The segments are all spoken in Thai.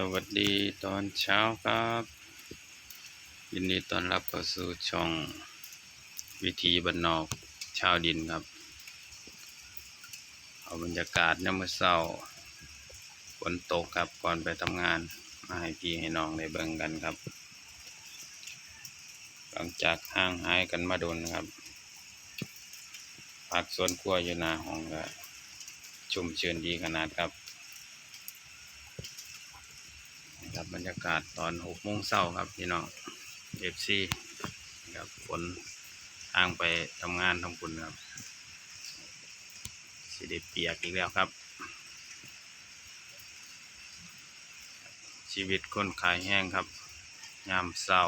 สวัสดีตอนเช้าครับ ยินดีต้อนรับเข้าสู่ช่องวิธีบรรนอกชาวดินครับ เอาบรรยากาศยามมื้อเช้าฝนตกครับก่อนไปทำงานมาให้พี่ให้น้องได้เบิ่งกันครับ หลังจากห่างหายกันมาโดนครับผักสวนครัวอยู่หน้าห้องก็ชุ่มชื้นดีขนาดครับ นะ ครับบรรยากาศตอนหกโมงเช้าครับพี่น้องเอฟซีครับฝนทางไปทำงานทำบุญครับสิได้เปียกอีกแล้วครับ ชีวิตคนขายแห้งครับยามเศร้า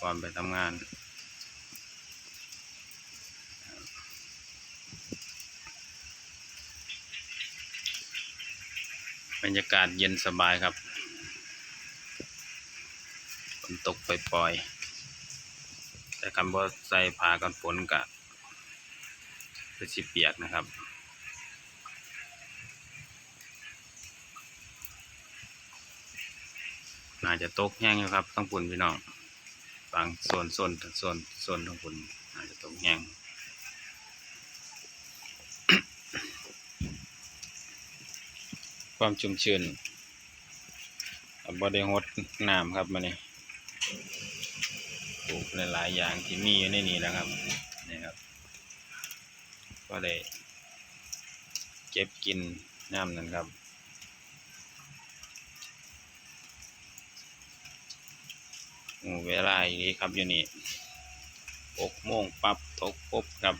ก่อนไปทำงานบรรยากาศเย็นสบายครับ นตกปล่อย แต่คำว่าใส่ผ้ากันฝนกะคือสิเปียกนะครับน่าจะตกแห้งอยู่ครับต้องปุ่นพี่น้องบางส่วนส่วนส่วนส่วนต้องปุ่นน่าจะตกแห้งความชุ่มชื้นบ่ได้งดน้ำครับมาเนี่ย ปลูกหลายๆอย่างที่มีอยู่ในนี้แหล้วครับนี่ครับ ก็ได้เก็บกินน้ำนั่นครับเวลาอย่างนี้ครับอยู่นี่หกโมงปั๊บตกปุ๊บครับ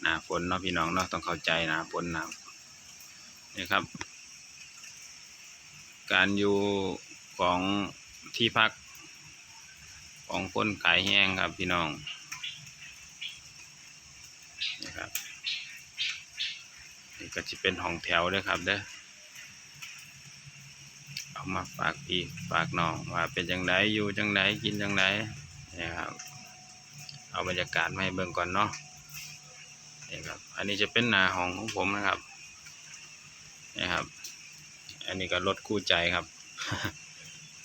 หนาฝนเนาะพี่น้องเนาะต้องเข้าใจหนาฝนหนานี่ครับ การอยู่ของ ที่พัก ของคนขายแห้งครับพี่น้องนี่ครับนี่ก็จะเป็นห้องแถวด้วยครับเด้อเอามาฝากพี่ฝากน้องว่าเป็นจังไดอยู่จังไดกินจังไดนี่ครับเอาบรรยากาศมาให้เบิ่งก่อนเนาะนี่ครับ อันนี้จะเป็นหน้าห้องของผมนะครับนี่ครับ อันนี้ก็รถคู่ใจครับ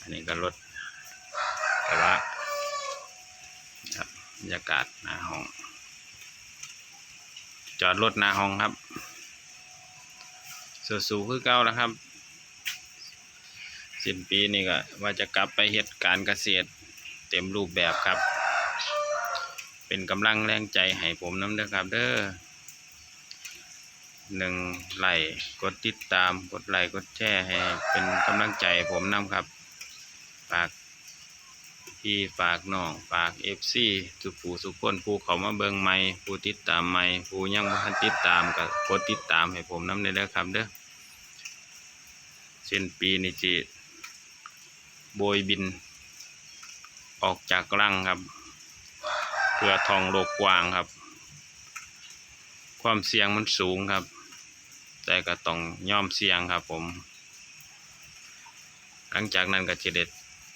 อันนี้ก็รถกระบะครับบรรยากาศหน้าห้อง จอดรถหน้าห้องครับสูๆคือเก่าแล้วครับสิ้นปีนี่ก็ว่าจะกลับไปเหตุการเกษตรเต็มรูปแบบครับ เป็นกำลังแรงใจให้ผมน้ำเด้อครับเด้อหนึ่งไลค์กดติดตามกดไลค์กดแชร์ให้เป็นกำลังใจผมนำครับ ฝากพี่ฝากน้องฝากเอฟซีสุผูสุคนผู้เขามาเบิงใหม่ผู้ติดตามใหม่ผู้ยังบ่ทันติดตามก็กดติดตามให้ผมน้ำเด้อครับเด้อสิ้นปีนี่จิโบยบิน ออกจากรังครับ เพื่อทองโลกกว้างครับ ความเสี่ยงมันสูงครับ แต่ก็ต้องย่อมเสี่ยงครับผม หลังจากนั้นก็จะเด็ด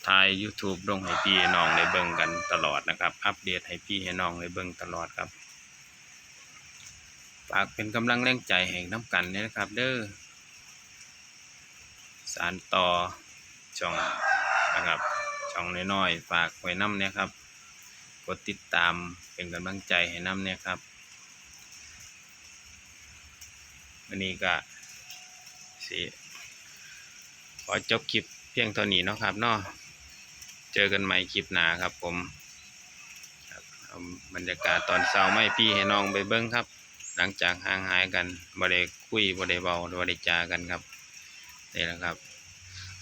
ทาย YouTube ลงให้พี่ให้น้องได้เบิ่งกันตลอดนะครับ อัปเดตให้พี่ให้น้องได้เบิ่งตลอดครับฝากเป็นกำลังแรงใจให้น้ำกันเนี่ยนะครับ เด้อสารต่อช่องนะครับช่องน้อยๆฝากไว้น้ำเนี่ยครับ กดติดตามเป็นกำลังใจให้น้ำเนี่ยครับวันนี้ก็สิขอจบคลิปเพียงเท่านี้นะครับเนาะ เจอกันใหม่คลิปหน้าครับผมบรรยากาศตอนเช้าไม่พี่ให้น้องไปเบิ้งครับ หลังจากห่างหายกันบ่ได้คุยบ่ได้เบาบ่ได้จากันครับนี่แหละครับ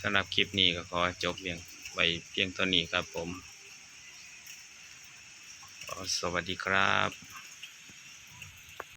สำหรับคลิปนี้ก็ขอจบเพียงไว้เพียงเท่านี้ครับผม สวัสดีครับ